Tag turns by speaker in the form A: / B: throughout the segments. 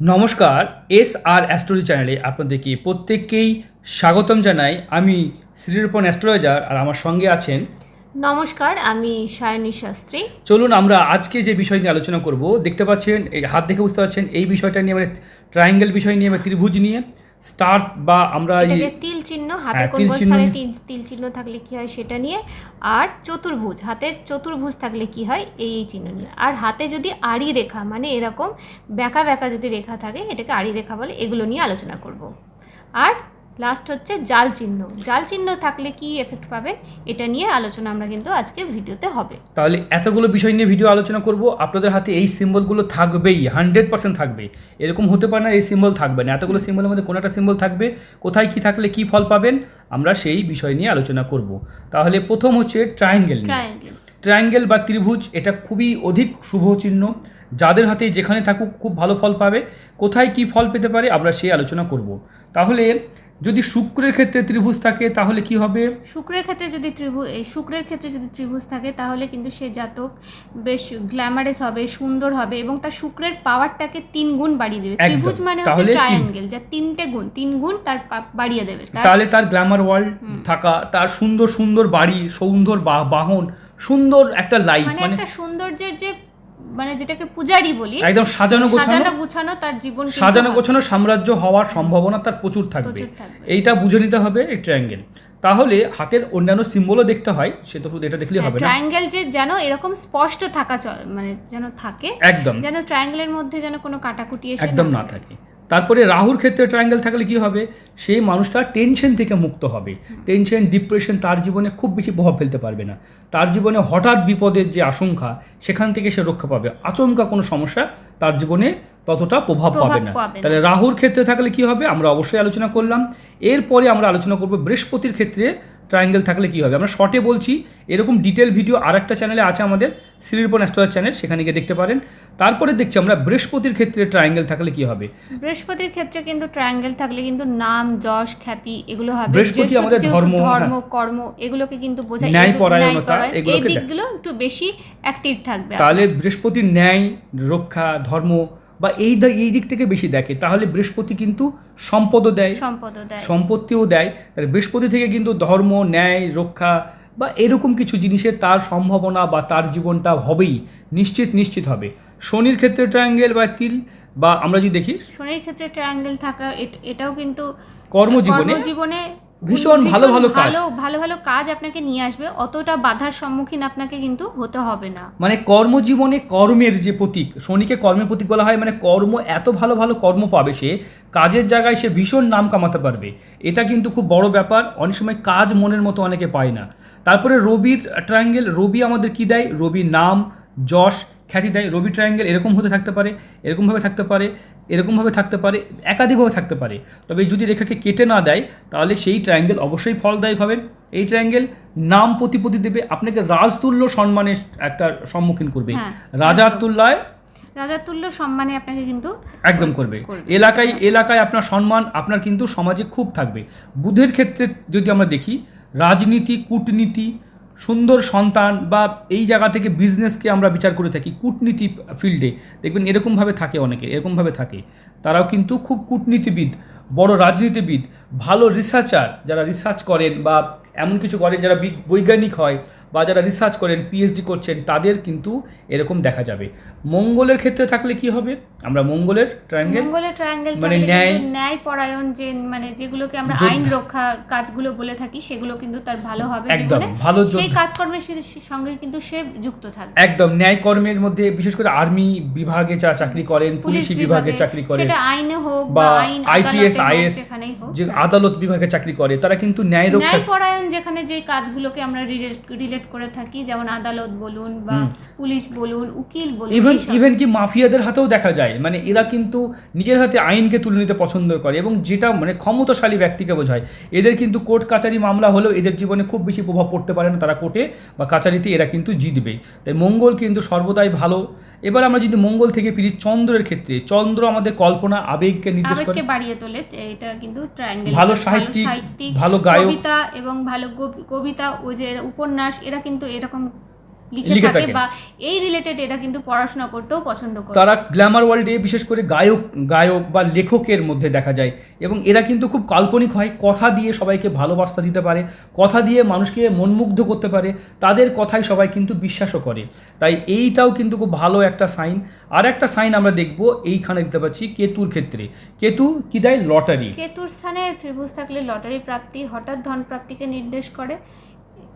A: নমস্কার এস আর অ্যাস্ট্রোলজি চ্যানেলে আপনাদেরকে প্রত্যেককেই স্বাগতম জানাই। আমি শ্রীরূপন অ্যাস্ট্রোলজার আর আমার সঙ্গে আছেন
B: নমস্কার আমি সায়নী শাস্ত্রী।
A: চলুন আমরা আজকে যে বিষয় নিয়ে আলোচনা করব দেখতে পাচ্ছেন এই হাত দেখে বুঝতে পারছেন এই বিষয়টা নিয়ে মানে ট্রায়াঙ্গেল বিষয় নিয়ে মানে ত্রিভুজ নিয়ে। স্টার বা আমরা এই
B: তিল চিহ্ন হাতের
A: হ্যাঁ,
B: কোন স্থানে তিল চিহ্ন থাকলে কি হয় সেটা নিয়ে আর চতুর্ভুজ হাতের চতুর্ভুজ থাকলে কি হয় এই এই চিহ্ন নিয়ে। আর হাতে যদি আড়ি রেখা মানে এরকম ব্যাকা ব্যাকা যদি রেখা থাকে এটাকে আড়ি রেখা বলে এগুলো নিয়ে আলোচনা করব। আর লাস্ট হচ্ছে জাল চিহ্ন। জাল চিহ্ন থাকলে কি এফেক্ট পাবে? এটা নিয়ে আলোচনা আমরা কিন্তু আজকে ভিডিওতে হবে।
A: তাহলে এতগুলো বিষয় নিয়ে ভিডিও আলোচনা করব। আপনাদের হাতে এই সিম্বলগুলো থাকবেই হান্ড্রেড পার্সেন্ট থাকবে। এরকম হতে পারে না এই সিম্বল থাকবে না। এতগুলো সিম্বলের মধ্যে কোনো একটা সিম্বল থাকবে? কোথায় কি থাকলে কি ফল পাবেন? আমরা সেই বিষয় নিয়ে আলোচনা করব। তাহলে প্রথম হচ্ছে ট্রায়াঙ্গেল
B: ট্রায়াঙ্গেল
A: বা ত্রিভুজ এটা খুবই অধিক শুভ চিহ্ন। যাদের হাতে যেখানে থাকুক খুব ভালো ফল পাবে। কোথায় কি ফল পেতে পারে আমরা সেই আলোচনা করব। তাহলে যদি শুক্রের ক্ষেত্রে ত্রিভুজ থাকে তাহলে কি হবে?
B: শুক্রের ক্ষেত্রে যদি ত্রিভুজ এই শুক্রের ক্ষেত্রে যদি ত্রিভুজ থাকে তাহলে কিন্তু সে জাতক বেশ গ্ল্যামারাস হবে সুন্দর হবে এবং তার শুক্রের পাওয়ারটাকে তিন গুণ বাড়িয়ে দেবে। ত্রিভুজ মানে হচ্ছে ট্রায়াঙ্গেল যা তিনটে গুণ তিন গুণ তার বাড়িয়ে দেবে।
A: তাহলে তার গ্ল্যামার ওয়ার্ল্ড থাকা তার সুন্দর সুন্দর বাড়ি সুন্দর বাহন সুন্দর একটা লাইফ
B: মানে
A: মানে
B: একটা সৌন্দর্যের যে মানে যেটাকে পূজারি বলি
A: একদম সাজানো গোছানো।
B: সাজানো গুছানো তার জীবন
A: সাজানো গোছানো সাম্রাজ্য হওয়ার সম্ভাবনা তার প্রচুর থাকবে। এইটা বুঝে নিতে হবে এই ট্রায়াঙ্গেল তাহলে হাতের অন্যান্য সিম্বলও দেখতে হয় সে তো এটা দেখলেই হবে না।
B: ট্রায়াঙ্গেল যে যেন এরকম স্পষ্ট থাকা মানে যেন থাকে
A: একদম।
B: যেন ট্রায়াঙ্গেলের মধ্যে যেন কোনো কাটাকুটি এসে
A: একদম না থাকে। তারপরে রাহুর ক্ষেত্রে ট্রায়াঙ্গেল থাকলে কি হবে? সেই মানুষটা টেনশন থেকে মুক্ত হবে। টেনশন ডিপ্রেশন তার জীবনে খুব বেশি প্রভাব ফেলতে পারবে না। তার জীবনে হঠাৎ বিপদের যে আশঙ্কা সেখান থেকে সে রক্ষা পাবে। আচমকা কোনো সমস্যা তার জীবনে ততটা প্রভাব পাবে না। তাহলে রাহুর ক্ষেত্রে থাকলে কি হবে? আমরা অবশ্যই আলোচনা করলাম। এরপরে আমরা আলোচনা করব বৃহস্পতির ক্ষেত্রে ট্রায়াঙ্গেল থাকলে কি হবে? আমরা শর্টে বলছি এরকম ডিটেল ভিডিও আর একটা চ্যানেলে আছে আমাদের শ্রীরূপন অ্যাস্ট্রোলজার চ্যানেল সেখানে গিয়ে দেখতে পারেন। তারপরে দেখছি আমরা বৃহস্পতির ক্ষেত্রে ট্রায়াঙ্গেল থাকলে কি হবে?
B: বৃহস্পতির ক্ষেত্রে কিন্তু ট্রায়াঙ্গেল থাকলে কিন্তু নাম যশ খ্যাতি এগুলো হবে।
A: বৃহস্পতি আমাদের ধর্ম,
B: ধর্ম
A: হ্যাঁ।
B: কর্ম এগুলোকে কিন্তু বোঝায়।
A: ন্যায় পরায়ণতা,
B: এই দিকগুলো একটু বেশি অ্যাক্টিভ থাকবে
A: তাহলে বৃহস্পতির ন্যায় রক্ষা ধর্ম বা এই এই দিক থেকে বেশি দেখে তাহলে বৃহস্পতি কিন্তু সম্পদও দেয়
B: সম্পদ দেয়।
A: সম্পত্তিও দেয়। তাহলে বৃহস্পতি থেকে কিন্তু ধর্ম ন্যায় রক্ষা বা এরকম কিছু জিনিসের তার সম্ভাবনা বা তার জীবনটা হবেই নিশ্চিত নিশ্চিত হবে। শনির ক্ষেত্রে ট্রায়াঙ্গেল বা তিল বা আমরা যদি দেখি
B: শনির ক্ষেত্রে ট্রায়াঙ্গেল থাকা এট- এটাও কিন্তু
A: কর্মজীবনে
B: কর্মজীবনে
A: ভীষণ ভালো ভালো কাজ।
B: ভালো ভালো ভালো কাজ আপনাকে নিয়ে আসবে অতটা বাধার সম্মুখীন আপনাকে কিন্তু হতে হবে না।
A: মানে কর্মজীবনে কর্মের যে প্রতীক শনিকে কর্মের প্রতীক বলা হয় মানে কর্ম এত ভালো ভালো কর্ম পাবে সে কাজের জায়গায় সে ভীষণ নাম কামাতে পারবে। এটা কিন্তু খুব বড় ব্যাপার অনেক সময় কাজ মনের মতো অনেকে পায় না। তারপরে রবির ট্রায়াঙ্গেল রবি আমাদের কি দেয়? রবি নাম যশ খ্যাতি দেয় রবি ট্রায়াঙ্গেল এরকম হতে থাকতে পারে এরকমভাবে থাকতে পারে এরকমভাবে থাকতে পারে একাধিকভাবে থাকতে পারে। তবে যদি রেখাকে কেটে না দেয় তাহলে সেই ট্রায়াঙ্গেল অবশ্যই ফলদায়ক হবে। এই ট্রায়াঙ্গেল নাম প্রতিপতি দেবে আপনাকে রাজতুল্য সম্মানের একটা সম্মুখীন করবে।
B: হ্যাঁ,
A: রাজার। তুল্যায়
B: রাজার তুল্য সম্মানে আপনাকে কিন্তু
A: একদম করবে। এলাকায় এলাকায় আপনার সম্মান আপনার কিন্তু সমাজে খুব থাকবে। বুধের ক্ষেত্রে যদি আমরা দেখি রাজনীতি কূটনীতি সুন্দর সন্তান বা এই জায়গা থেকে বিজনেসকে আমরা বিচার করে থাকি কূটনীতি ফিল্ডে দেখবেন এরকমভাবে থাকে অনেকে, এরকমভাবে থাকে। তারাও কিন্তু খুব কূটনীতিবিদ, বড় রাজনীতিবিদ, ভালো রিসার্চার যারা রিসার্চ করেন বা এমন কিছু করেন যারা বৈজ্ঞানিক হয় বা যারা রিসার্চ করেন পিএইচডি করছেন তাদের কিন্তু এরকম দেখা যাবে। মঙ্গলের ক্ষেত্রে থাকলে কি হবে? আমরা মঙ্গলের ট্রায়াঙ্গেল
B: মঙ্গলের ট্রায়াঙ্গেল
A: মানে ন্যায়-
B: ন্যায় পরায়ণ যে মানে যেগুলোকে আমরা আইন রক্ষা কাজগুলো বলে থাকি সেগুলো কিন্তু তার ভালো হবে
A: একদম, ভালো
B: সেই কাজকর্মের সঙ্গে কিন্তু সে যুক্ত থাকবে।
A: একদম ন্যায় কর্মের মধ্যে বিশেষ করে আর্মি বিভাগে যা চাকরি করেন পুলিশি বিভাগে। চাকরি করেন
B: সেটা আইনে হোক
A: বা আইপিএস আইএস যে আদালত বিভাগে চাকরি করে তারা কিন্তু ন্যায় রক্ষা
B: ন্যায়পরায়ণ যেখানে যে কাজগুলোকে আমরা রিলেট করে থাকি যেমন আদালত বলুন বা পুলিশ বলুন উকিল বলুন
A: ইভেন ইভেন কি মাফিয়াদের হাতেও দেখা যায়? মানে এরা কিন্তু নিজের হাতে আইনকে তুলে নিতে পছন্দ করে এবং যেটা মানে ক্ষমতাশালী ব্যক্তিকে বোঝায়। এদের কিন্তু কোর্ট কাচারি মামলা হলেও এদের জীবনে খুব বেশি প্রভাব পড়তে পারে না তারা কোর্টে বা কাচারিতে এরা কিন্তু জিতবে তাই মঙ্গল কিন্তু সর্বদাই ভালো। এবার আমরা যদি মঙ্গল থেকে ফিরি চন্দ্রের ক্ষেত্রে চন্দ্র আমাদের কল্পনা আবেগকে নির্দেশ করে
B: বাড়িয়ে তোলে এটা কিন্তু ট্রায়াঙ্গেল
A: ভালো সাহিত্যিক, ভালো গায়ক।
B: কবিতা এবং ভালো কবিতা ও যে উপন্যাস এরা কিন্তু এরকম লিখে থাকে বা এই রিলেটেড এটা কিন্তু পড়াশোনা করতেও পছন্দ করে।
A: তারা গ্ল্যামার ওয়ার্ল্ডে বিশেষ করে গায়ক গায়ক বা লেখকের মধ্যে দেখা যায় এবং এরা কিন্তু খুব কাল্পনিক হয় কথা দিয়ে সবাইকে ভালোবাসা দিতে পারে কথা দিয়ে মানুষকে মনমুগ্ধ করতে পারে তাদের কথাই সবাই কিন্তু বিশ্বাসও করে। তাই এইটাও কিন্তু খুব ভালো একটা সাইন। আর একটা সাইন আমরা দেখব এইখানে দিতে পাচ্ছি কেতুর ক্ষেত্রে। কেতু কি দেয়? লটারি।
B: কেতুর স্থানে ত্রিভুজ থাকলে লটারি প্রাপ্তি হঠাৎ ধন প্রাপ্তিকে নির্দেশ করে।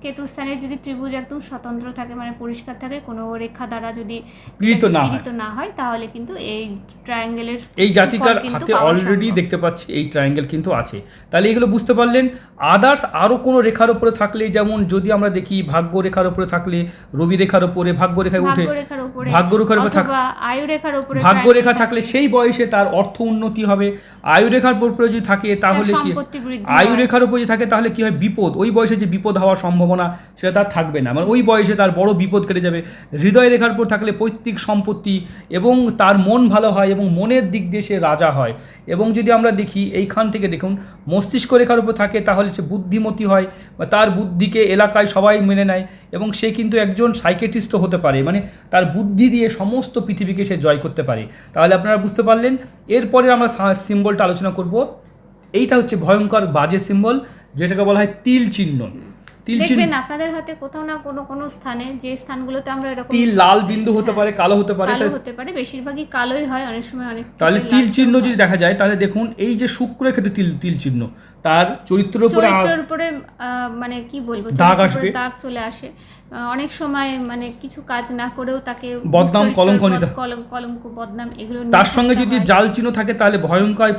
B: কেতুর স্থানে যদি ত্রিভুজ একদম স্বতন্ত্র থাকে মানে পরিষ্কার থাকে কোনো রেখা দ্বারা যদি
A: পীড়িত না হয়।
B: পীড়িত না হয় তাহলে কিন্তু এই ট্রায়াঙ্গেলের
A: এই জাতিকার হাতে অলরেডি দেখতে পাচ্ছি এই ট্রায়াঙ্গেল কিন্তু আছে। তাহলে এগুলো বুঝতে পারলেন আদার্স আরও কোনো রেখার উপরে থাকলে যেমন যদি আমরা দেখি ভাগ্য রেখার উপরে থাকলে রবি রেখার উপরে ভাগ্য রেখায় উঠে
B: উপরে
A: ভাগ্যরেখার উপরে
B: আয়ু রেখার উপরে
A: ভাগ্য রেখা থাকলে সেই বয়সে তার অর্থ উন্নতি হবে। আয়ু রেখার উপরে যদি থাকে তাহলে কি আয়ু রেখার উপরে যদি থাকে তাহলে কি হয়? বিপদ। ওই বয়সে যে বিপদ হওয়ার সম্ভাবনা সেটা তার থাকবে না। মানে ওই বয়সে তার বড় বিপদ কেটে যাবে। হৃদয় রেখার উপর থাকলে পৈতৃক সম্পত্তি এবং তার মন ভালো হয় এবং মনের দিক দিয়ে সে রাজা হয়। এবং যদি আমরা দেখি, এইখান থেকে দেখুন, মস্তিষ্ক রেখার উপর থাকে তাহলে সে বুদ্ধিমতী হয় বা তার বুদ্ধিকে এলাকায় সবাই মেনে নেয় এবং সে কিন্তু একজন সাইকেটিস্টও হতে পারে। মানে তার বুদ্ধি দিয়ে সমস্ত পৃথিবীকে সে জয় করতে পারে। তাহলে আপনারা বুঝতে পারলেন। এরপরে আমরা সিম্বলটা আলোচনা করব। এইটা হচ্ছে ভয়ঙ্কর বাজে সিম্বল যেটাকে বলা হয় তিল চিহ্ন।
B: দেখবেন আপনাদের হাতে কোথাও না কোনো কোনো স্থানে যে স্থানগুলোতে আমরা এরকম
A: তিল লাল বিন্দু হতে পারে কালো হতে পারে
B: কালো হতে পারে বেশিরভাগই কালোই হয় অনেক সময় অনেক
A: তাহলে তিল চিহ্ন যদি দেখা যায় তাহলে দেখুন এই যে শুক্রের ক্ষেত্রে তিল তিল চিহ্ন তার চরিত্রের উপরে
B: চরিত্রের উপরে আহ, মানে কি বলব
A: দাগ আসবে।
B: দাগ চলে আসে। অনেক সময় মানে কিছু কাজ না করেও তাকে
A: বদনাম, কলঙ্ক নিতে-
B: কলঙ্ক বদনাম এগুলো
A: তার সঙ্গে যদি জাল চিহ্ন থাকে তাহলে ভয়ঙ্কর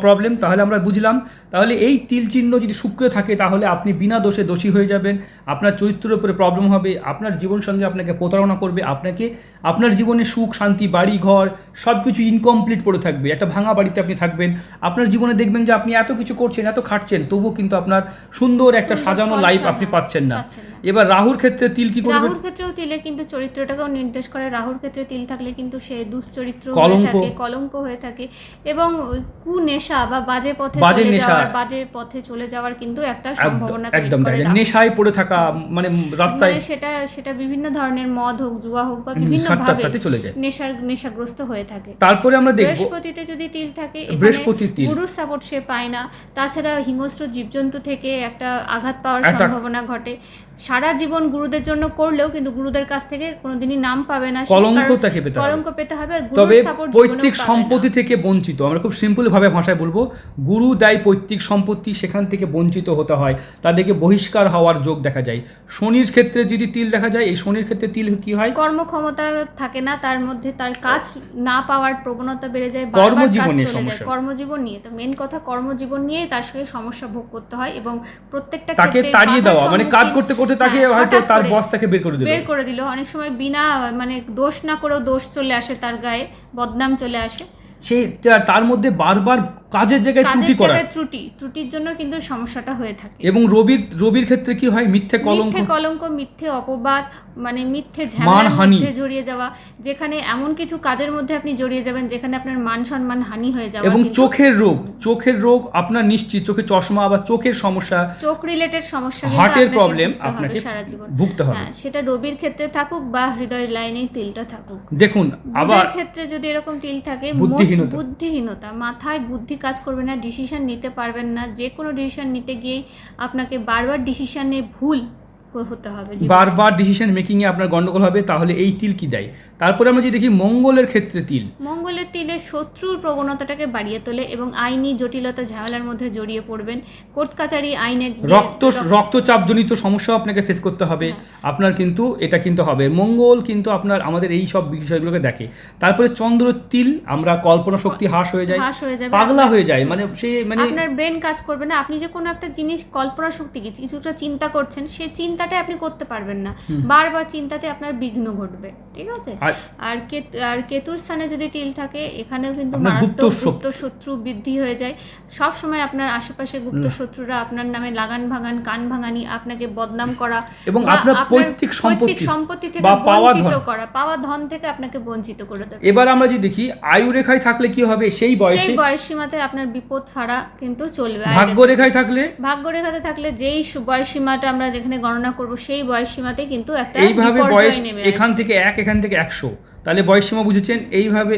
A: প্রবলেম তাহলে আমরা বুঝলাম। তাহলে এই তিল চিহ্ন যদি শুক্রে থাকে তাহলে আপনি বিনা দোষে দোষী হয়ে যাবেন। আপনার চরিত্রের উপরে প্রবলেম হবে আপনার জীবন সঙ্গে আপনাকে প্রতারণা করবে আপনাকে আপনার জীবনে সুখ শান্তি বাড়ি ঘর সব কিছু ইনকমপ্লিট পড়ে থাকবে। একটা ভাঙা বাড়িতে আপনি থাকবেন। আপনার জীবনে দেখবেন যে আপনি এত কিছু করছেন এত খাটছেন তবুও কিন্তু আপনার সুন্দর একটা সাজানো লাইফ আপনি পাচ্ছেন না। এবার রাহুর ক্ষেত্রে তিল কি করবে?
B: রাহুর ক্ষেত্রেও তিলে কিন্তু চরিত্রটাকেও নির্দেশ করে। রাহুর ক্ষেত্রে তিল থাকলে কিন্তু সে দুশ্চরিত্র হয়ে থাকে কলঙ্ক হয়ে থাকে এবং ওই কুনেশা বা বাজে পথে
A: বাজে নেশা।
B: বাজে পথে চলে যাওয়ার কিন্তু একটা সম্ভাবনা
A: একদম তাই নেশায় পড়ে থাকা মানে রাস্তায়
B: মানে সেটা সেটা বিভিন্ন ধরনের মদ হোক জুয়া হোক বা বিভিন্ন ভাবে
A: চলে যায়।
B: নেশার নেশাগ্রস্ত হয়ে থাকে।
A: তারপরে আমরা দেখব
B: বৃহস্পতিতে যদি তিল থাকে এখানে
A: বৃহস্পতির তিল।
B: গুরুর সাপোর্ট সে পায় না। তাছাড়া হিংস্র জীবজন্তু থেকে একটা আঘাত পাওয়ার সম্ভাবনা ঘটে। সারা জীবন গুরুদের জন্য করলেও কিন্তু গুরুদের কাছ থেকে কোনোদিনই নাম পাবে না
A: কলঙ্ক তাকে পেতে
B: কলঙ্ক পেতে হবে আর
A: তবে
B: গুরুর সাপোর্ট
A: পৈতৃক সম্পত্তি থেকে বঞ্চিত আমরা খুব সিম্পল ভাবে ভাষায় বলব গুরু দেয় পৈতৃক সম্পত্তি সেখান থেকে বঞ্চিত হতে হয় তাদেরকে বহিষ্কার হওয়ার যোগ দেখা যায় শনির ক্ষেত্রে যদি তিল দেখা যায় এই শনির ক্ষেত্রে তিল কি হয়
B: কর্মক্ষমতা থাকে না তার মধ্যে তার কাজ না পাওয়ার প্রবণতা বেড়ে যায়
A: কর্মজীবনে। সমস্যা।
B: কর্মজীবন নিয়ে তো মেন কথা কর্মজীবন নিয়েই তার সঙ্গে সমস্যা ভোগ করতে হয় এবং প্রত্যেকটা
A: তাকে তাড়িয়ে দেওয়া মানে কাজ করতে করতে তাকে
B: হ্যাঁ,
A: হয়তো তার বস তাকে বের করে দিল।
B: বের করে দিল। অনেক সময় বিনা মানে দোষ না করেও দোষ চলে আসে তার গায়ে বদনাম চলে আসে।
A: সেই তার মধ্যে বারবার কাজের জায়গায় ত্রুটি করা।
B: ত্রুটি। ত্রুটির জন্য কিন্তু সমস্যাটা হয়ে থাকে।
A: এবং রবির রবির ক্ষেত্রে কি হয়? মিথ্যে কলঙ্ক?
B: মিথ্যে কলঙ্ক মিথ্যে অপবাদ মানে মিথ্যে
A: মানহানি।
B: মধ্যে জড়িয়ে যাওয়া যেখানে এমন কিছু কাজের মধ্যে আপনি জড়িয়ে যাবেন যেখানে আপনার মান সম্মান হানি হয়ে যাবে
A: এবং চোখের রোগ চোখের রোগ আপনার নিশ্চিত চোখে চশমা বা চোখের সমস্যা
B: চোখ রিলেটেড সমস্যা
A: হার্টের প্রবলেম আপনাকে
B: সারা জীবন
A: ভুগতে হবে
B: হ্যাঁ সেটা রবির ক্ষেত্রে থাকুক বা হৃদয়ের লাইনেই তিলটা থাকুক
A: দেখুন আবার
B: ক্ষেত্রে যদি এরকম তিল থাকে
A: বুদ্ধিহীনতা।
B: বুদ্ধিহীনতা মাথায় বুদ্ধি কাজ করবে না ডিসিশন নিতে পারবেন না যে কোনো ডিসিশন নিতে গিয়েই আপনাকে বারবার ডিসিশনে ভুল হতে হবে
A: বারবার ডিসিশন মেকিং এ আপনার গন্ডগোল হবে তাহলে এই তিল কি দেয়? তারপরে আমরা যদি দেখি মঙ্গলের ক্ষেত্রে তিল।
B: মঙ্গলের তিলে শত্রুর প্রবণতাটাকে বাড়িয়ে তোলে এবং আইনি জটিলতা ঝামেলার মধ্যে জড়িয়ে পড়বেন। কোর্ট কাচারি আইনের
A: রক্ত রক্তচাপজনিত সমস্যা আপনাকে ফেস করতে হবে। আপনার কিন্তু এটা কিন্তু হবে। মঙ্গল কিন্তু আপনার আমাদের এই সব বিষয়গুলোকে দেখে। তারপরে চন্দ্র তিল আমরা কল্পনা শক্তি হ্রাস হয়ে যায়।
B: হয়ে
A: পাগলা হয়ে যায়। মানে সে মানে
B: আপনার ব্রেন কাজ করবে না। আপনি যে কোনো একটা জিনিস কল্পনা শক্তি কিছুটা চিন্তা করছেন সেই চিন্তাটা আপনি করতে পারবেন না। বারবার চিন্তাতে আপনার বিঘ্ন ঘটবে ঠিক আছে?
A: আর-
B: আর কেতু আর কেতুর স্থানে যদি টিল থাকে এখানেও কিন্তু
A: গুপ্ত
B: মারাত্মক
A: শত্রু-
B: গুপ্ত শত্রু। বৃদ্ধি হয়ে যায়। সব সময় আপনার আশেপাশে গুপ্ত শত্রুরা আপনার নামে লাগান ভাঙান কান ভাঙানি আপনাকে বদনাম করা
A: এবং আপনার পৈতৃক সম্পত্তি
B: থেকে বঞ্চিত
A: ধন।
B: করা পাওয়া ধন থেকে আপনাকে বঞ্চিত করে দেবে।
A: এবার আমরা যদি দেখি আয়ু রেখায় থাকলে কি হবে? সেই বয়সে
B: সেই বয়স সীমাতে আপনার বিপদ ফাড়া কিন্তু চলবে।
A: ভাগ্য রেখায় থাকলে?
B: ভাগ্য রেখাতে থাকলে যেই বয়স সীমাটা আমরা যেখানে গণনা গণনা করব সেই বয়স সীমাতে কিন্তু একটা
A: এইভাবে বয়স এখান থেকে এক এখান থেকে একশো। তাহলে বয়স সীমা বুঝেছেন এইভাবে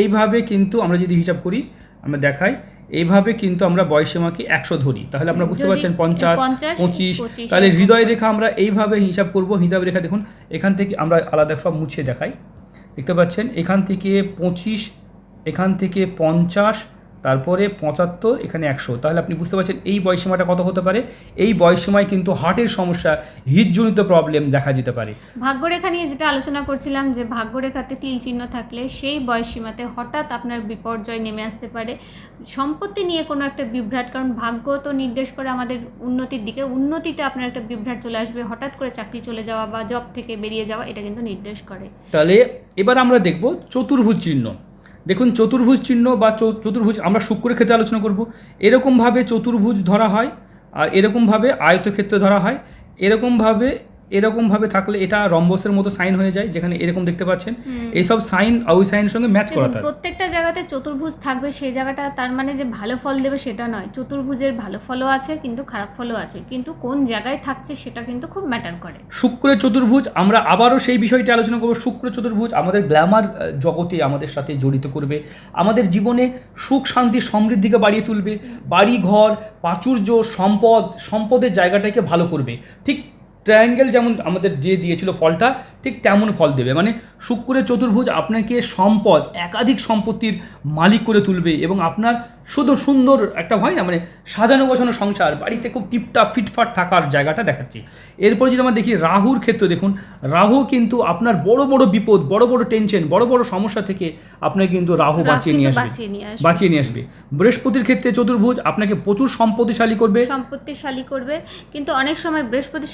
A: এইভাবে কিন্তু আমরা যদি হিসাব করি আমরা দেখাই এইভাবে কিন্তু আমরা বয়স সীমাকে একশো ধরি। তাহলে আমরা বুঝতে পারছেন পঞ্চাশ পঁচিশ তাহলে হৃদয় রেখা আমরা এইভাবে হিসাব করব হৃদয় রেখা দেখুন এখান থেকে আমরা আলাদা সব মুছে দেখাই। দেখতে পাচ্ছেন এখান থেকে পঁচিশ এখান থেকে পঞ্চাশ তারপরে পঁচাত্তর এখানে একশো। তাহলে আপনি বুঝতে পারছেন এই বয়সীমাটা কত হতে পারে? এই বয়সীমায় কিন্তু হার্টের সমস্যা হৃদজনিত প্রবলেম দেখা যেতে পারে।
B: ভাগ্যরেখা নিয়ে যেটা আলোচনা করছিলাম যে ভাগ্যরেখাতে তিল চিহ্ন থাকলে সেই বয়স সীমাতে হঠাৎ আপনার বিপর্যয় নেমে আসতে পারে। সম্পত্তি নিয়ে কোনো একটা বিভ্রাট কারণ ভাগ্য তো নির্দেশ করে আমাদের উন্নতির দিকে। উন্নতিতে আপনার একটা বিভ্রাট চলে আসবে হঠাৎ করে চাকরি চলে যাওয়া বা জব থেকে বেরিয়ে যাওয়া এটা কিন্তু নির্দেশ করে।
A: তাহলে এবার আমরা দেখব চতুর্ভুজ চিহ্ন। দেখুন, চতুর্ভুজ চিহ্ন বা চতুর্ভুজ, আমরা শুক্রের ক্ষেত্রে আলোচনা করব। এরকমভাবে চতুর্ভুজ ধরা হয়, আর এরকমভাবে আয়তক্ষেত্র ধরা হয়, এরকমভাবে এরকমভাবে থাকলে এটা রম্বসের মতো সাইন হয়ে যায় যেখানে এরকম দেখতে পাচ্ছেন। এইসব সাইন ওই সাইনের সঙ্গে ম্যাচ করাতে হবে
B: প্রত্যেকটা জায়গাতে চতুর্ভুজ থাকবে সেই জায়গাটা তার মানে যে ভালো ফল দেবে সেটা নয়। চতুর্ভুজের ভালো ফলও আছে কিন্তু খারাপ ফলও আছে। কিন্তু কোন জায়গায় থাকছে সেটা কিন্তু খুব ম্যাটার করে।
A: শুক্রের চতুর্ভুজ আমরা আবারও সেই বিষয়টি আলোচনা করব। শুক্র চতুর্ভুজ আমাদের গ্ল্যামার জগতে আমাদের সাথে জড়িত করবে। আমাদের জীবনে সুখ শান্তি সমৃদ্ধিকে বাড়িয়ে তুলবে। বাড়ি ঘর প্রাচুর্য সম্পদ সম্পদের জায়গাটাকে ভালো করবে। ঠিক ট্রায়াঙ্গেল যেমন আমাদের যে দিয়েছিল ফলটা ঠিক তেমন ফল দেবে। মানে শুক্রের চতুর্ভুজ আপনাকে সম্পদ একাধিক সম্পত্তির মালিক করে তুলবে এবং আপনার শুধু সুন্দর একটা হয় না মানে সাজানো গোছানো সংসার বাড়িতে খুব টিপটাপ ফিটফাট থাকার জায়গাটা দেখাচ্ছি। এরপর যদি আমরা দেখি রাহুর ক্ষেত্রে দেখুন রাহু কিন্তু আপনার বড় বড় বিপদ বড় বড় টেনশন বড় বড় সমস্যা থেকে আপনাকে কিন্তু রাহু বাঁচিয়ে নিয়ে আসবে।
B: বাঁচিয়ে নিয়ে আসবে।
A: বাঁচিয়ে নিয়ে আসবে। বৃহস্পতির ক্ষেত্রে চতুর্ভুজ আপনাকে প্রচুর সম্পত্তিশালী করবে।
B: সম্পত্তিশালী করবে। কিন্তু অনেক সময় বৃহস্পতি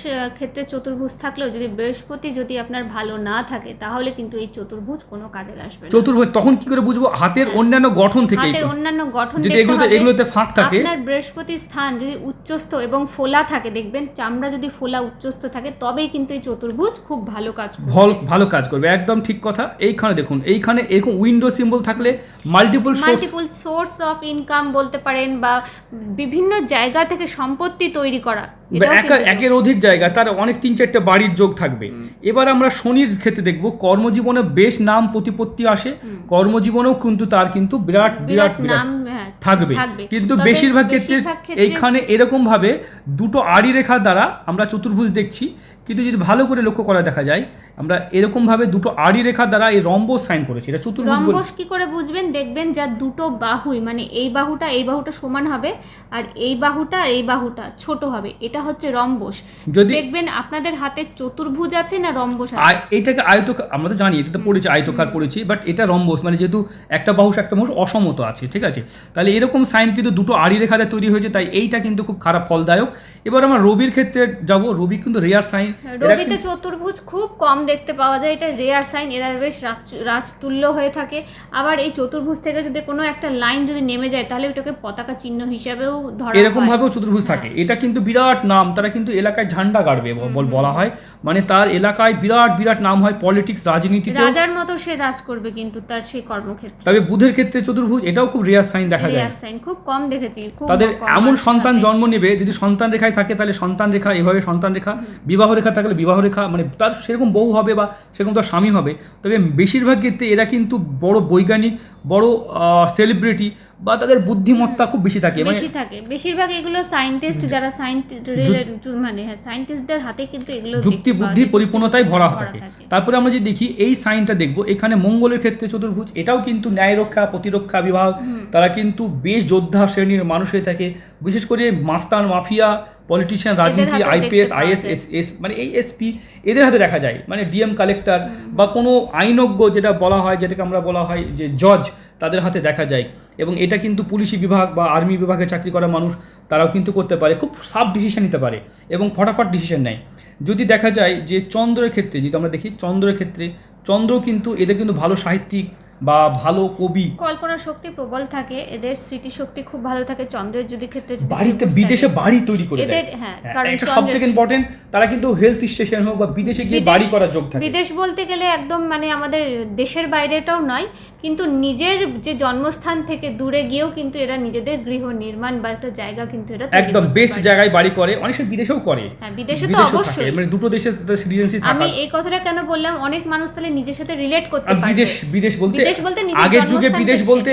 B: ক্ষেত্রে চতুর্ভুজ থাকলেও যদি বৃহস্পতি যদি আপনার ভালো না থাকে তাহলে কিন্তু এই চতুর্ভুজ কোনো কাজে আসবে না।
A: চতুর্ভুজ তখন কি করে বুঝব? হাতের অন্যান্য গঠন থেকে
B: হাতের অন্যান্য গঠন
A: যদি
B: দেখতে
A: এগুলোতে
B: হবে।
A: এগুলোতে ফাঁক থাকে।
B: আপনার বৃহস্পতির স্থান যদি উচ্চস্থ এবং ফোলা থাকে দেখবেন চামড়া যদি ফোলা উচ্চস্থ থাকে তবেই কিন্তু এই চতুর্ভুজ খুব ভালো কাজ করবে।
A: ভল ভালো কাজ করবে। একদম ঠিক কথা। এইখানে দেখুন এইখানে এরকম উইন্ডো সিম্বল থাকলে multiple source
B: multiple source of income বলতে পারেন বা বিভিন্ন জায়গা থেকে সম্পত্তি তৈরি করা।
A: একের অধিক জায়গা তার অনেক তিন চারটে বাড়ির যোগ থাকবে। এবার আমরা শনির ক্ষেত্রে দেখব কর্মজীবনে বেশ নাম প্রতিপত্তি আসে। কর্মজীবনেও কিন্তু তার কিন্তু বিরাট বিরাট
B: বিরাট হ্যাঁ,
A: থাকবে। কিন্তু বেশিরভাগ ক্ষেত্রে
B: বেশিরভাগ ক্ষেত্রে
A: এইখানে এরকম ভাবে দুটো আড়ি রেখা দ্বারা আমরা চতুর্ভুজ দেখছি। কিন্তু যদি ভালো করে লক্ষ্য করা দেখা যায় আমরা এরকম ভাবে দুটো আড়ি রেখা দ্বারা এই রম্বস সাইন করেছি। এটা চতুর্ভুজ
B: রম্বস কি করে বুঝবেন? দেখবেন যা দুটো বাহুই মানে এই বাহুটা এই বাহুটা সমান হবে আর এই বাহুটা আর এই বাহুটা ছোট হবে। এটা হচ্ছে রম্বস।
A: যদি
B: দেখবেন আপনাদের হাতে চতুর্ভুজ আছে না রম্বস আছে?
A: আয়- এইটাকে আয়তকার আমরা তো জানি এটা তো পড়েছি আয়তকার পড়েছি বাট এটা রম্বস মানে যেহেতু একটা বাহুস একটা বাহুস অসমত আছে ঠিক আছে? তাহলে এরকম সাইন কিন্তু দুটো আড়ি রেখাতে তৈরি হয়েছে তাই এইটা কিন্তু খুব খারাপ ফলদায়ক। এবার আমরা রবির ক্ষেত্রে যাব রবি কিন্তু রেয়ার সাইন
B: রবিতে চতুর্ভুজ খুব কম দেখতে পাওয়া যায় এটা রেয়ার সাইন এরা বেশ রাজ- রাজতুল্য হয়ে থাকে। আবার এই চতুর্ভুজ থেকে যদি কোনো একটা লাইন যদি নেমে যায় তাহলে ওটাকে পতাকা চিহ্ন হিসাবেও ধরা
A: এরকম
B: হয়।
A: ভাবেও চতুর্ভুজ থাকে। এটা কিন্তু বিরাট নাম তারা কিন্তু এলাকায় ঝান্ডা গাড়বে বলা হয়। মানে তার এলাকায় বিরাট বিরাট নাম হয় পলিটিক্স রাজনীতি
B: রাজার মতো সে রাজ করবে কিন্তু তার সেই কর্মক্ষেত্রে।
A: তবে বুধের ক্ষেত্রে চতুর্ভুজ এটাও খুব রেয়ার সাইন দেখা যায়।
B: রেয়ার সাইন খুব কম দেখেছি খুব
A: তাদের এমন সন্তান জন্ম নেবে যদি সন্তান রেখায় থাকে তাহলে সন্তান রেখা এভাবে সন্তান রেখা বিবাহ রেখা থাকলে বিবাহ রেখা মানে তার সেরকম বউ হবে বা সেরকম তার স্বামী হবে তবে বেশিরভাগ ক্ষেত্রে এরা কিন্তু বড় বৈজ্ঞানিক বড় সেলিব্রিটি বা তাদের বুদ্ধিমত্তা খুব বেশি থাকে। মানে
B: বেশি থাকে। বেশিরভাগ এগুলো সায়েন্টিস্ট যারা মানে হ্যাঁ সায়েন্টিস্টদের হাতে কিন্তু এগুলো
A: যুক্তি বুদ্ধি পরিপূর্ণতায় ভরা
B: ভরা
A: থাকে। তারপরে আমরা যদি দেখি এই সাইনটা দেখব এখানে মঙ্গলের ক্ষেত্রে চতুর্ভুজ এটাও কিন্তু ন্যায় রক্ষা প্রতিরক্ষা বিভাগ তারা কিন্তু বেশ যোদ্ধা শ্রেণির মানুষ হয়ে থাকে। বিশেষ করে মাস্তান মাফিয়া পলিটিশিয়ান রাজনীতি আইপিএস
B: পাওয়া
A: আইএস এস এস মানে এই এসপি এদের হাতে দেখা যায়। মানে ডিএম কালেক্টর বা কোনো আইনজ্ঞ যেটা বলা হয় যেটাকে আমরা বলা হয় যে জজ তাদের হাতে দেখা যায়। এবং এটা কিন্তু পুলিশি বিভাগ বা আর্মি বিভাগে চাকরি করা মানুষ তারাও কিন্তু করতে পারে। খুব সাফ ডিসিশন নিতে পারে এবং ফটাফট ডিসিশন নেয়। যদি দেখা যায় যে চন্দ্রের ক্ষেত্রে যদি আমরা দেখি চন্দ্রের ক্ষেত্রে চন্দ্র কিন্তু এদের কিন্তু ভালো সাহিত্যিক বা ভালো কবি।
B: কল্পনা শক্তি প্রবল থাকে এদের স্মৃতিশক্তি খুব ভালো থাকে চন্দ্রের যদি ক্ষেত্রে
A: বাড়িতে বিদেশে বাড়ি তৈরি করে
B: এদের হ্যাঁ
A: হ্যাঁ,
B: কারণ
A: এটা সব থেকে ইম্পর্টেন্ট তারা কিন্তু হেলথ স্টেশন হোক বা বিদেশে গিয়ে বাড়ি করার যোগ থাকে।
B: বিদেশ বলতে গেলে একদম মানে আমাদের দেশের বাইরেটাও নয় কিন্তু নিজের যে জন্মস্থান থেকে দূরে গিয়েও কিন্তু এরা নিজেদের গৃহ নির্মাণ বা একটা জায়গা কিন্তু এরা
A: একদম বেস্ট জায়গায় বাড়ি করে অনেক সময় বিদেশেও করে।
B: হ্যাঁ বিদেশে তো অবশ্যই।
A: মানে দুটো দেশের সিটিজেনশিপ থাকা
B: আমি এই কথাটা কেন বললাম? অনেক মানুষ তাহলে নিজের সাথে রিলেট করতে পারবে।
A: বিদেশ বিদেশ বলতে আগের যুগে বিদেশ বলতে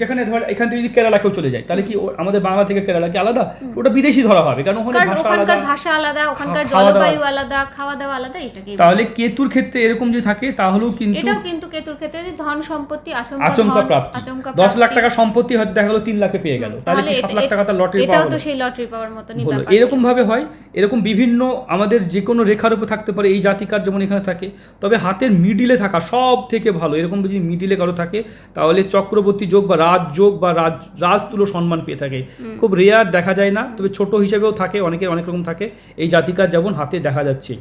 A: যেখানে ধর এখান থেকে যদি কেরালা কেউ চলে যায় তাহলে কি আমাদের বাংলা থেকে কেরালা কি আলাদা ওটা বিদেশি ধরা হবে কারণ ওখানে ভাষা আলাদা।
B: ভাষা আলাদা ওখানকার জলবায়ু আলাদা খাওয়া দাওয়া আলাদা এটাকে
A: তাহলে কেতুর ক্ষেত্রে এরকম যদি থাকে তাহলেও কিন্তু
B: এটাও কিন্তু কেতুর ক্ষেত্রে যে ধন সম্পত্তি আচমকা
A: প্রাপ্তি। দশ লাখ টাকা সম্পত্তি হয়তো দেখা গেলো তিন লাখে পেয়ে গেল। তাহলে কি সাত লাখ টাকা তার লটারি
B: এটাও তো সেই লটারি পাওয়ার মতনই
A: এরকম ভাবে হয় এরকম বিভিন্ন আমাদের যে কোনো রেখার উপর থাকতে পারে এই জাতিকার যেমন এখানে থাকে তবে হাতের মিডিলে থাকা সব থেকে ভালো। এরকম যদি মিডিলে কারও থাকে তাহলে চক্রবর্তী যোগ বা রাজ যোগ বা রাজ রাজতুলো সম্মান পেয়ে থাকে। খুব রেয়ার দেখা যায় না তবে ছোট হিসাবেও থাকে অনেকে অনেক রকম থাকে। এই জাতিকার যেমন হাতে দেখা যাচ্ছে।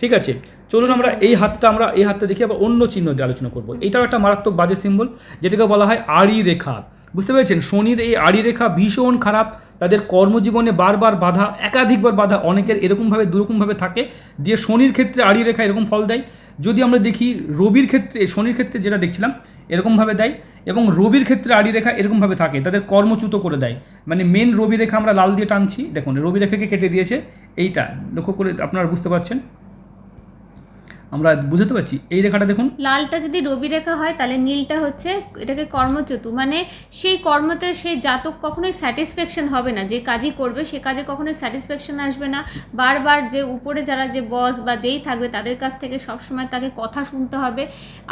A: ঠিক আছে? চলুন আমরা এই হাতটা আমরা এই হাতটা দেখি আবার অন্য চিহ্ন দিয়ে আলোচনা করব। এটাও একটা মারাত্মক বাজে সিম্বল যেটাকে বলা হয় আড়ি রেখা বুঝতে পেরেছেন? শনির এই আড়ি রেখা ভীষণ খারাপ। তাদের কর্মজীবনে বারবার বাধা, একাধিকবার বাধা, অনেকের এরকমভাবে, দুরকমভাবে থাকে। দিয়ে শনির ক্ষেত্রে আড়ি রেখা এরকম ফল দেয়। যদি আমরা দেখি, রবির ক্ষেত্রে, শনির ক্ষেত্রে যেটা দেখছিলাম, এরকমভাবে দেয় এবং রবির ক্ষেত্রে আড়ি রেখা এরকমভাবে থাকে, তাদের কর্মচ্যুত করে দেয়। মানে মেন রবি রেখা আমরা লাল দিয়ে টানছি। দেখুন রবি রেখাকে কেটে দিয়েছে। এইটা, লক্ষ্য করে আপনারা বুঝতে পারছেন। আমরা বুঝতে পারছি। এই রেখাটা দেখুন।
B: লালটা যদি রবি রেখা হয় তাহলে নীলটা হচ্ছে এটাকে কর্মচতু। মানে সেই কর্মতে সেই জাতক কখনোই স্যাটিসফ্যাকশন হবে না। যে কাজই করবে সে কাজে কখনোই স্যাটিসফ্যাকশন আসবে না। বারবার যে উপরে যারা যে বস বা যেই থাকবে তাদের কাছ থেকে সবসময় তাকে কথা শুনতে হবে।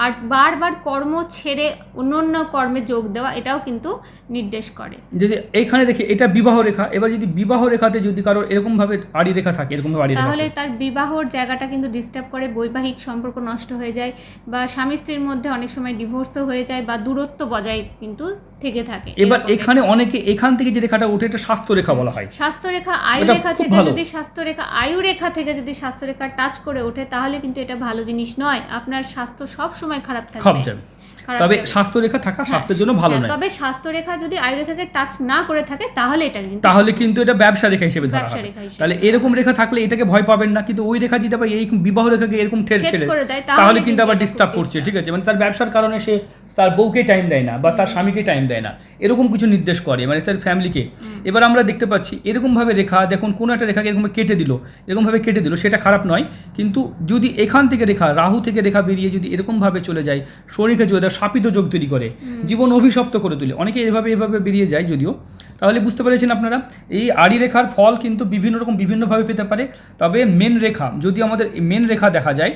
B: আর বারবার কর্ম ছেড়ে অন্য অন্য কর্মে যোগ দেওয়া এটাও কিন্তু নির্দেশ করে।
A: যদি এইখানে দেখি এটা বিবাহ রেখা। এবার যদি বিবাহ রেখাতে যদি কারোর এরকমভাবে আড়ি রেখা থাকে এরকমভাবে আড়ি
B: তাহলে তার বিবাহর জায়গাটা কিন্তু ডিস্টার্ব করে বৈবাহিক সম্পর্ক নষ্ট হয়ে যায় বা স্বামী স্ত্রীর মধ্যে অনেক সময় ডিভোর্সও হয়ে যায় বা দূরত্ব বজায় কিন্তু থেকে থাকে
A: এবার এখানে অনেকে এখান থেকে যে রেখাটা ওঠে এটা স্বাস্থ্য রেখা বলা হয়।
B: স্বাস্থ্যরেখা আয়ু রেখা থেকে যদি স্বাস্থ্যরেখা আয়ু রেখা থেকে যদি স্বাস্থ্য রেখা টাচ করে ওঠে তাহলে কিন্তু এটা ভালো জিনিস নয়। আপনার স্বাস্থ্য সব সময় খারাপ
A: থাকে
B: থাকবে
A: তবে
B: যাবে।
A: স্বাস্থ্য রেখা থাকা
B: হ্যাঁ,
A: স্বাস্থ্যের জন্য ভালো
B: হ্যাঁ,
A: নয়।
B: তবে স্বাস্থ্য রেখা যদি আয়ু রেখাকে টাচ না করে থাকে তাহলে এটা কিন্তু
A: তাহলে কিন্তু এটা ব্যবসা রেখা হিসেবে ধরা হবে। তাহলে এরকম রেখা থাকলে এটাকে ভয় পাবেন না কিন্তু ওই রেখা যদি আবার এই বিবাহ রেখাকে এরকম
B: ছেদ
A: ছেড়ে তাহলে কিন্তু আবার ডিস্টার্ব করছে ঠিক আছে? মানে তার ব্যবসার কারণে সে তার বউকে টাইম দেয় না বা তার স্বামীকে টাইম দেয় না। এরকম কিছু নির্দেশ করে মানে তার ফ্যামিলিকে এবার আমরা দেখতে পাচ্ছি এরকমভাবে রেখা দেখুন কোনো একটা রেখাকে এরকম কেটে দিল এরকমভাবে কেটে দিল সেটা খারাপ নয়। কিন্তু যদি এখান থেকে রেখা রাহু থেকে রেখা বেরিয়ে যদি এরকমভাবে চলে যায় শনিকে চলে যায় শাপিত যোগ তৈরি করে জীবন অভিশপ্ত করে তোলে। অনেকে এভাবে এভাবে বেরিয়ে যায় যদিও। তাহলে বুঝতে পেরেছেন আপনারা এই আড়ি রেখার ফল কিন্তু বিভিন্ন রকম বিভিন্নভাবে পেতে পারে। তবে মেন রেখা যদি আমাদের মেন রেখা দেখা যায়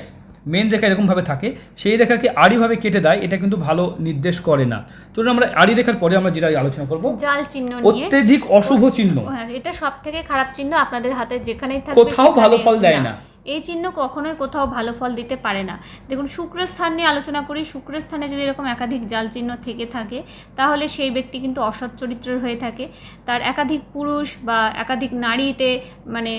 A: মেন রেখা এরকমভাবে থাকে সেই রেখাকে আড়িভাবে কেটে দেয় এটা কিন্তু ভালো নির্দেশ করে না। চলুন আমরা আড়ি রেখার পরে আমরা যেটা আলোচনা করব
B: জাল চিহ্ন নিয়ে।
A: অত্যধিক অশুভ চিহ্ন।
B: হ্যাঁ, এটা সব থেকে খারাপ চিহ্ন আপনাদের হাতে যেখানেই থাকবে
A: কোথাও ভালো ফল দেয় না।
B: এই চিহ্ন কখনোই কোথাও ভালো ফল দিতে পারে না। দেখুন শুক্র স্থান নিয়ে আলোচনা করি। শুক্র স্থানে যদি এরকম একাধিক জাল চিহ্ন থেকে থাকে তাহলে সেই ব্যক্তি কিন্তু অসৎ চরিত্রের হয়ে থাকে। তার একাধিক পুরুষ বা একাধিক নারীতে মানে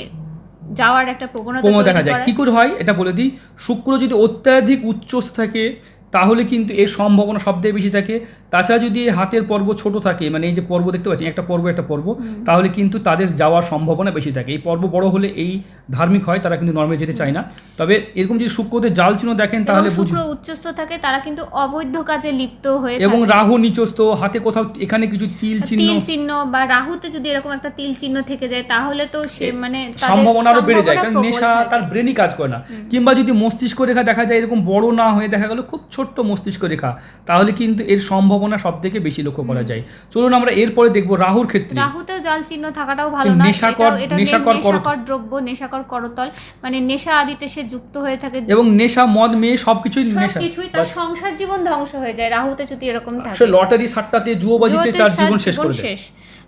B: যাওয়ার একটা প্রবণতা
A: দেখা যায়। কি করে হয়? এটা বলে দিই। শুক্র যদি অত্যাধিক উচ্চ থাকে তাহলে কিন্তু এর সম্ভাবনা সবথেকে বেশি থাকে। তাছাড়া যদি হাতের পর্ব ছোট থাকে মানে এই যে পর্ব দেখতে পাচ্ছেন একটা পর্ব একটা পর্ব তাহলে কিন্তু তাদের যাওয়ার সম্ভাবনা বেশি থাকে। এই পর্ব বড় হলে এই ধার্মিক হয় তারা কিন্তু নর্মাল যেতে চায় না। তবে এরকম যদি শুক্রদের জাল চিহ্ন দেখেন তাহলে
B: শুক্র উচ্চস্থ থাকে তারা কিন্তু অবৈধ কাজে লিপ্ত হয়ে
A: এবং। রাহু নিচস্ত হাতে কোথাও এখানে কিছু তিল চিহ্ন
B: তিল চিহ্ন বা রাহুতে যদি এরকম একটা তিল চিহ্ন থেকে যায় তাহলে তো সে মানে
A: সম্ভাবনা আরও বেড়ে যায় কারণ নেশা তার। ব্রেনই কাজ করে না। কিংবা যদি মস্তিষ্ক রেখা দেখা যায় এরকম বড় না হয়ে দেখা গেল খুব ছোট্ট মস্তিষ্ক রেখা তাহলে কিন্তু এর সম্ভাবনা সব থেকে বেশি লক্ষ্য করা যায়। চলুন আমরা এরপরে দেখব রাহুর ক্ষেত্রে।
B: রাহুতেও জাল চিহ্ন থাকাটাও ভালো না
A: নেশাকর- নেশাকর
B: দ্রব্য নেশাকর করতল মানে নেশা আদিতে সে যুক্ত হয়ে থাকে।
A: এবং নেশা মদ মেয়ে সবকিছুই নেশা।
B: কিছুই তার সংসার জীবন ধ্বংস হয়ে যায় রাহুতে যদি এরকম থাকে।
A: লটারি সাট্টাতে জুয়োবাজিতে তার জীবন শেষ করে দেয়
B: শেষ।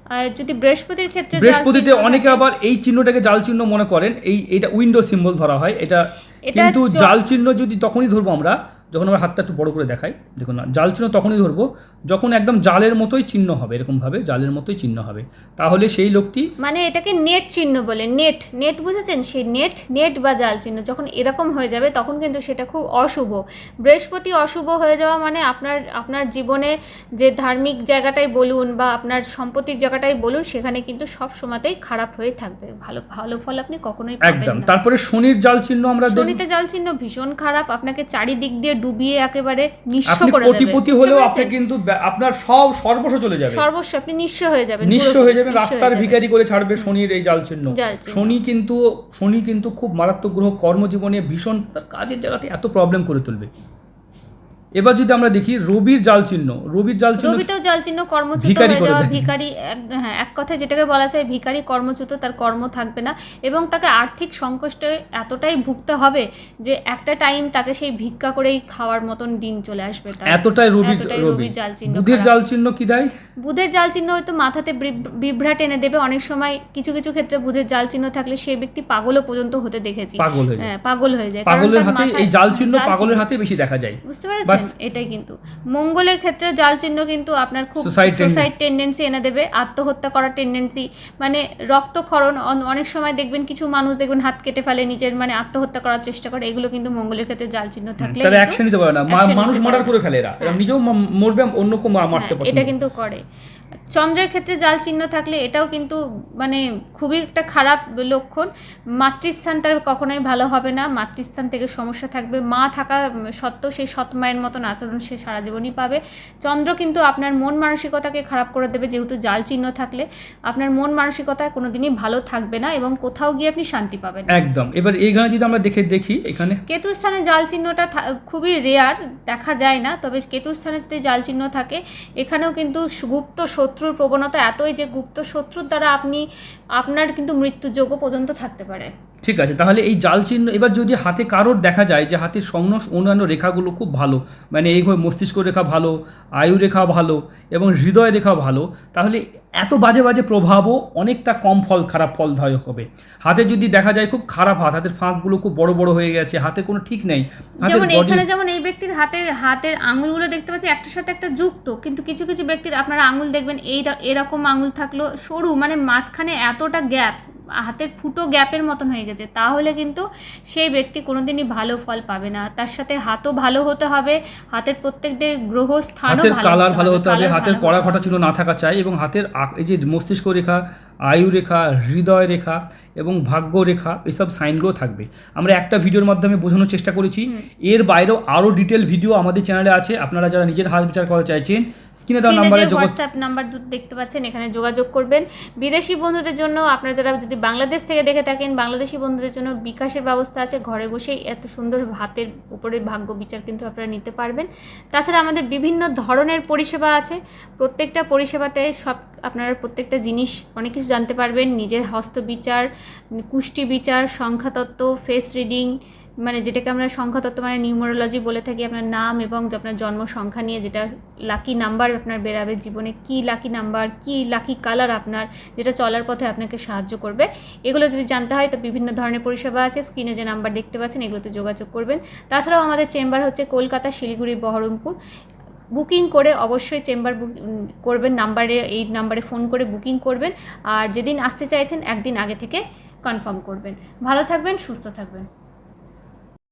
B: আর যদি বৃহস্পতির ক্ষেত্রে
A: বৃহস্পতিতে অনেকে আবার এই চিহ্নটাকে জাল চিহ্ন মনে করেন। এই এটা উইন্ডো সিম্বল ধরা হয়। এটা কিন্তু জাল চিহ্ন যদি তখনই ধরবো আমরা যখন আমরা হাতটা একটু বড় করে দেখাই দেখুন না জাল চিহ্ন তখনই ধরবো যখন একদম জালের মতোই চিহ্ন হবে এরকমভাবে জালের মতোই চিহ্ন হবে তাহলে সেই লোকটি
B: মানে এটাকে নেট চিহ্ন বলে নেট নেট বুঝেছেন? সেই নেট নেট বা জাল চিহ্ন যখন এরকম হয়ে যাবে তখন কিন্তু সেটা খুব অশুভ। বৃহস্পতি অশুভ হয়ে যাওয়া মানে আপনার আপনার জীবনে যে ধার্মিক জায়গাটাই বলুন বা আপনার সম্পত্তির জায়গাটাই বলুন সেখানে কিন্তু সব সময়তেই খারাপ হয়ে থাকবে। ভালো ভালো ফল আপনি কখনোই
A: একদম তারপরে শনির জাল চিহ্ন আমরা
B: শনিতে জাল চিহ্ন ভীষণ খারাপ আপনাকে চারিদিক দিয়ে ডুবিয়ে একেবারে নিঃস্ব করে দেবে।
A: কোটিপতি হলেও আপনি কিন্তু আপনার সব সর্বস্ব চলে যাবে।
B: সর্বস্ব আপনি নিঃস্ব হয়ে যাবেন
A: নিঃস্ব হয়ে যাবেন রাস্তার ভিখারি করে ছাড়বে শনির এই জাল চিহ্ন। শনি কিন্তু শনি কিন্তু খুব মারাত্মক গ্রহ কর্মজীবনে ভীষণ তার কাজের জায়গাতে এত প্রবলেম করে তুলবে। এবার যদি আমরা দেখি রবির জাল চিহ্ন রবির জাল চিহ্ন
B: রবিতেও জাল চিহ্ন কর্মচ্যুত হয়ে যাওয়া। ভিখারি এক- হ্যাঁ এক কথায় যেটাকে বলা যায় ভিখারি কর্মচ্যুত তার কর্ম থাকবে না। এবং তাকে আর্থিক সংকষ্টে এতটাই ভুগতে হবে যে একটা টাইম তাকে সেই ভিক্ষা করেই খাওয়ার মতন দিন চলে আসবে তার।
A: এতটাই রবি। রবি
B: জাল চিহ্ন
A: বুধের জাল চিহ্ন কি দেয়?
B: বুধের জাল চিহ্ন হয়তো মাথাতে বিভ্রাট এনে দেবে। অনেক সময় কিছু কিছু ক্ষেত্রে বুধের জাল চিহ্ন থাকলে সেই ব্যক্তি পাগলও পর্যন্ত হতে দেখেছি।
A: পাগল হয়ে যায়।
B: হ্যাঁ পাগল হয়ে যায়।
A: পাগলের হাতে এই জাল চিহ্ন পাগলের হাতে বেশি দেখা যায়।
B: বুঝতে পেরেছেন। এটাই কিন্তু। মঙ্গলের ক্ষেত্রে জাল চিহ্ন কিন্তু আপনার খুব সুসাইড টেন্ডেন্সি এনে দেবে আত্মহত্যা করার টেন্ডেন্সি মানে রক্তক্ষরণ অন- অনেক সময় দেখবেন কিছু মানুষ দেখবেন হাত কেটে ফেলে নিজের মানে আত্মহত্যা করার চেষ্টা করে এগুলো কিন্তু মঙ্গলের ক্ষেত্রে জাল চিহ্ন থাকলে
A: তারা অ্যাকশন নিতে পারে না। মানুষ মার্ডার করে ফেলে এরা।
B: হ্যাঁ।
A: নিজেও মরবে অন্য কেউ মারতে পারে
B: এটা কিন্তু করে। চন্দ্রের ক্ষেত্রে জাল চিহ্ন থাকলে এটাও কিন্তু মানে খুবই একটা খারাপ লক্ষণ। মাতৃস্থান তার কখনোই ভালো হবে না। মাতৃস্থান থেকে সমস্যা থাকবে। মা থাকা সত্ত্বেও সেই সৎ মায়ের মতন আচরণ সে সারা জীবনই পাবে। চন্দ্র কিন্তু আপনার মন মানসিকতাকে খারাপ করে দেবে যেহেতু জাল চিহ্ন থাকলে। আপনার মন মানসিকতা কোনোদিনই ভালো থাকবে না এবং কোথাও গিয়ে আপনি শান্তি পাবেন
A: একদম। এবার এইখানে যদি আমরা দেখে দেখি এখানে।
B: কেতুর স্থানে জাল চিহ্নটা খুবই রেয়ার দেখা যায় না। তবে কেতুর স্থানে যদি জাল চিহ্ন থাকে এখানেও কিন্তু গুপ্ত শত্রুর প্রবণতা এতই যে গুপ্ত শত্রুর দ্বারা আপনি আপনার কিন্তু মৃত্যুযোগ্য পর্যন্ত থাকতে পারে।
A: ঠিক আছে তাহলে এই জাল চিহ্ন এবার যদি হাতে কারোর দেখা যায় যে হাতের সংন অন্যান্য রেখাগুলো খুব ভালো মানে এইভাবে মস্তিষ্ক রেখা ভালো আয়ু রেখা ভালো এবং হৃদয় রেখা ভালো তাহলে এত বাজে বাজে প্রভাবও অনেকটা কম ফল খারাপ ফলদায়ক হবে। হাতে যদি দেখা যায় খুব খারাপ হাত হাতের ফাঁকগুলো খুব বড় বড় হয়ে গেছে হাতে কোনো ঠিক নেই।
B: যেমন এখানে যেমন এই ব্যক্তির হাতের হাতের আঙুলগুলো দেখতে পাচ্ছি একটার সাথে একটা যুক্ত কিন্তু কিছু কিছু ব্যক্তির আপনারা আঙুল দেখবেন এই এরকম আঙুল থাকল সরু মানে মাঝখানে এতটা গ্যাপ হাতের ফুটো গ্যাপের মতন হয়ে গেছে। তাহলে কিন্তু সেই ব্যক্তি কোনোদিনই ভালো ফল পাবে না। তার সাথে হাতও ভালো হতে হবে হাতের প্রত্যেকদের গ্রহ স্থানও ভালো
A: কালার ভালো হতে হবে হাতের কড়া ঘটা ছিল না থাকা চাই এবং হাতের এই যে মস্তিষ্ক রেখা আয়ু রেখা হৃদয় রেখা এবং ভাগ্য রেখা এসব সাইনগুলো থাকবে। আমরা একটা ভিডিওর মাধ্যমে বোঝানোর চেষ্টা করেছি। এর বাইরেও আরও ডিটেল ভিডিও আমাদের চ্যানেলে আছে। আপনারা যারা নিজের হাত বিচার করা চাইছেন স্ক্রিনে দেওয়া নাম্বারে
B: হোয়াটসঅ্যাপ নাম্বার দেখতে পাচ্ছেন এখানে যোগাযোগ করবেন। বিদেশি বন্ধুদের জন্য আপনারা যারা যদি বাংলাদেশ থেকে দেখে থাকেন বাংলাদেশি বন্ধুদের জন্য বিকাশের ব্যবস্থা আছে। ঘরে বসেই এত সুন্দর হাতের উপরে ভাগ্য বিচার কিন্তু আপনারা নিতে পারবেন। তাছাড়া আমাদের বিভিন্ন ধরনের পরিষেবা আছে। প্রত্যেকটা পরিষেবাতে সব আপনারা প্রত্যেকটা জিনিস অনেক কিছু জানতে পারবেন। নিজের হস্ত বিচার কুষ্টি বিচার, সংখ্যাতত্ত্ব ফেস রিডিং মানে যেটাকে আমরা সংখ্যাতত্ত্ব মানে নিউমোরোলজি বলে থাকি আপনার নাম এবং আপনার জন্ম সংখ্যা নিয়ে যেটা লাকি নাম্বার আপনার বেরাবে জীবনে, কি লাকি নাম্বার কি লাকি কালার আপনার, যেটা চলার পথে আপনাকে সাহায্য করবে। এগুলো যদি জানতে হয় তো বিভিন্ন ধরনের পরিষেবা আছে স্ক্রিনে যে নাম্বার দেখতে পাচ্ছেন এগুলোতে যোগাযোগ করবেন। তাছাড়াও আমাদের চেম্বার হচ্ছে কলকাতা, শিলিগুড়ি, বহরমপুর। বুকিং করে অবশ্যই চেম্বার বুক করবেন নাম্বারে, এই নাম্বারে ফোন করে বুকিং করবেন। আর যেদিন আসতে চাইছেন, একদিন আগে থেকে কনফার্ম করবেন। ভালো থাকবেন, সুস্থ থাকবেন।